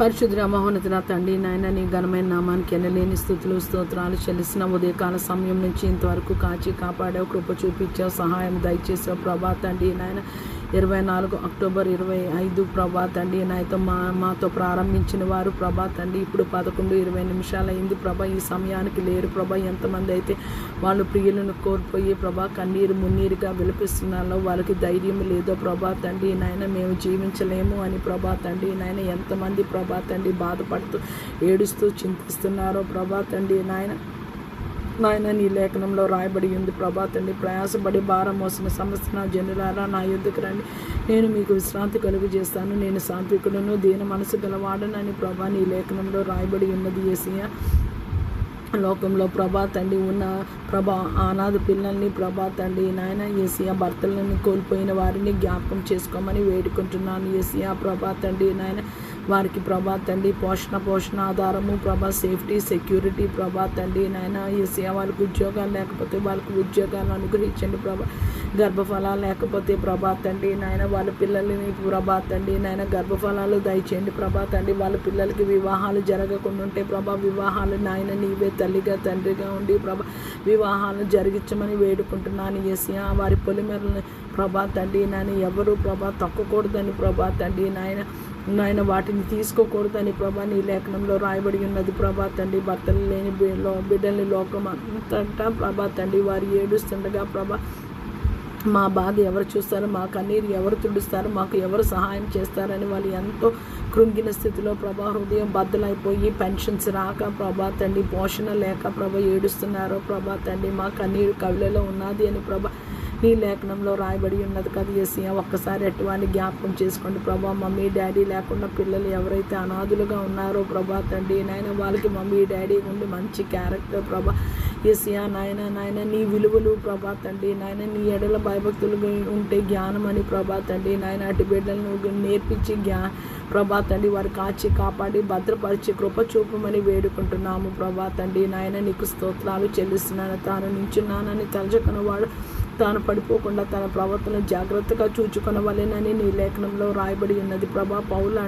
పరిశుద్ర మహోన్నతుల తండ్రి నాయన నీ ఘనమైన నామానికి ఎనలేని స్థుతులు స్తోత్రాలు చెల్లిసిన ఉదయకాల సమయం నుంచి ఇంతవరకు కాచి కాపాడావు కృప చూపించావు సహాయం దయచేసావు. ప్రభా తండ్రి నాయన ఇరవై నాలుగు అక్టోబర్ ఇరవై ఐదు ప్రభా తండ్రి నాయతో మా మాతో ప్రారంభించిన వారు ప్రభా తండ్రి ఇప్పుడు పదకొండు ఇరవై నిమిషాలు అయింది ప్రభా ఈ సమయానికి లేరు ప్రభా ఎంతమంది అయితే వాళ్ళు ప్రియులను కోల్పోయి ప్రభా కన్నీరు మున్నీరుగా విలపిస్తున్నారో వాళ్ళకి ధైర్యం లేదో ప్రభా తండ్రి నాయన మేము జీవించలేము అని ప్రభా తండ్రి నాయన ఎంతమంది ప్రభా తండ్రి బాధపడుతూ ఏడుస్తూ చింతిస్తున్నారో ప్రభా తండ్రి నాయన నాయన నీ లేఖనంలో రాయబడి ఉంది. ప్రభా తండ్రి ప్రయాసపడి భారం మోసిన సమస్త జనులారా నా యుద్ధకు రండి. నేను మీకు విశ్రాంతి కలుగు చేస్తాను నేను సాత్వికులను దీన మనసు గలవాడనని ప్రభా నీ లేఖనంలో రాయబడి ఉన్నది. ఏసయ్య లోకంలో ప్రభా తండ్రి ఉన్న ప్రభా అనాథ పిల్లల్ని ప్రభా తండ్రి నాయన ఏసియా భర్తలను కోల్పోయిన వారిని జ్ఞాపకం చేసుకోమని వేడుకుంటున్నాను. ఏసియా ప్రభా తండ్రి నాయన వారికి ప్రభా తండ్రి పోషణ పోషణ ఆధారము ప్రభా సేఫ్టీ సెక్యూరిటీ ప్రభా తండ్రి నాయన ఏసీ వాళ్ళకి ఉద్యోగాలు లేకపోతే వాళ్ళకి ఉద్యోగాలు అనుగ్రహించండి ప్రభా. గర్భఫలాలు లేకపోతే ప్రభా తండ్రి నాయన వాళ్ళ పిల్లల్ని ప్రభా తండ్రి నాయన గర్భఫలాలు దయచేయండి ప్రభా తండ్రి వాళ్ళ పిల్లలకి వివాహాలు జరగకుండా ఉంటే ప్రభా వివాహాలు నాయన నీవే తల్లిగా తండ్రిగా ఉండి ప్రభా వివాహాలు జరిగించమని వేడుకుంటున్నాను. ఏసియా వారి పొలిమెరలని ప్రభా తండ్రి నాయన ఎవరు ప్రభా తక్కకూడదని ప్రభా తండ్రి నాయన నాయన వాటిని తీసుకోకూడదని ప్రభా నీ లేఖనంలో రాయబడి ఉన్నది ప్రభా తండ్రి భర్తలు లేని బిడ్డల్ని లోకం అంతటా ప్రభా తండ్రి వారు ఏడుస్తుండగా ప్రభా మా బాధ ఎవరు చూస్తారు మా కన్నీరు ఎవరు తుడుస్తారు మాకు ఎవరు సహాయం చేస్తారని వాళ్ళు ఎంతో కృంగిన స్థితిలో ప్రభా హృదయం బద్దలైపోయి పెన్షన్స్ రాక ప్రభా తండ్రి పోషణ లేక ప్రభా ఏడుస్తున్నారో. ప్రభా తండ్రి మా కన్నీరు కవిలలో ఉన్నది అని ప్రభా నీ లేఖనంలో రాయబడి ఉన్నది కదా ఏసీఆ ఒక్కసారి ఎటువంటి జ్ఞాపకం చేసుకోండి ప్రభా. మమ్మీ డాడీ లేకుండా పిల్లలు ఎవరైతే అనాథులుగా ఉన్నారో ప్రభా తండ్రి నాయన వాళ్ళకి మమ్మీ డాడీ ఉండి మంచి క్యారెక్టర్ ప్రభా. ఏసియా నాయన నాయన నీ విలువలు ప్రభా తండ్రి నాయన నీ ఎడల భయభక్తులు ఉంటే జ్ఞానం అని ప్రభా తండ్రి నాయన అటు బిడ్డలను నేర్పించి జ్ఞా ప్రభా తండ్రి వారు కాచి కాపాడి భద్రపరిచి కృప చూపమని వేడుకుంటున్నాము ప్రభా తండ్రి నాయన నీకు స్తోత్రాలు చెల్లిస్తున్నాను. తాను నించున్నానని తలచుకున్నవాడు తాను పడిపోకుండా తన ప్రవర్తన జాగ్రత్తగా చూచుకొనవలెనని నీ లేఖనంలో రాయబడి ఉన్నది. ప్రభా పౌల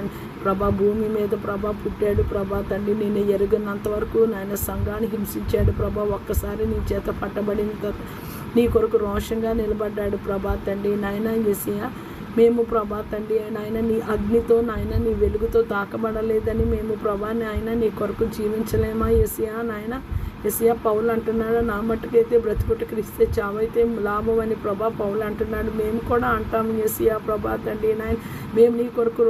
ప్రభా భూమి మీద ప్రభా పుట్టాడు. ప్రభా తండ్రి నేను ఎరుగనంత వరకు నాయన సంఘాన్ని హింసించాడు. ప్రభా ఒక్కసారి నీ చేత పట్టబడిన తర్వాత నీ కొరకు రోషంగా నిలబడ్డాడు. ప్రభా తండ్రి నాయన ఎసియా మేము ప్రభా తండ్రి నాయన నీ అగ్నితో నాయన నీ వెలుగుతో తాకబడలేదని మేము ప్రభా నాయన నీ కొరకు జీవించలేమా? ఎసియా నాయన ఎసియా పౌలు అంటున్నాడు నా మట్టుకైతే బ్రతుకుట క్రిస్తే చావైతే లాభం అని ప్రభా పౌలు అంటున్నాడు. మేము కూడా అంటాము ఎసియా ప్రభా తండ్రి నాయన మేము నీ కొరకు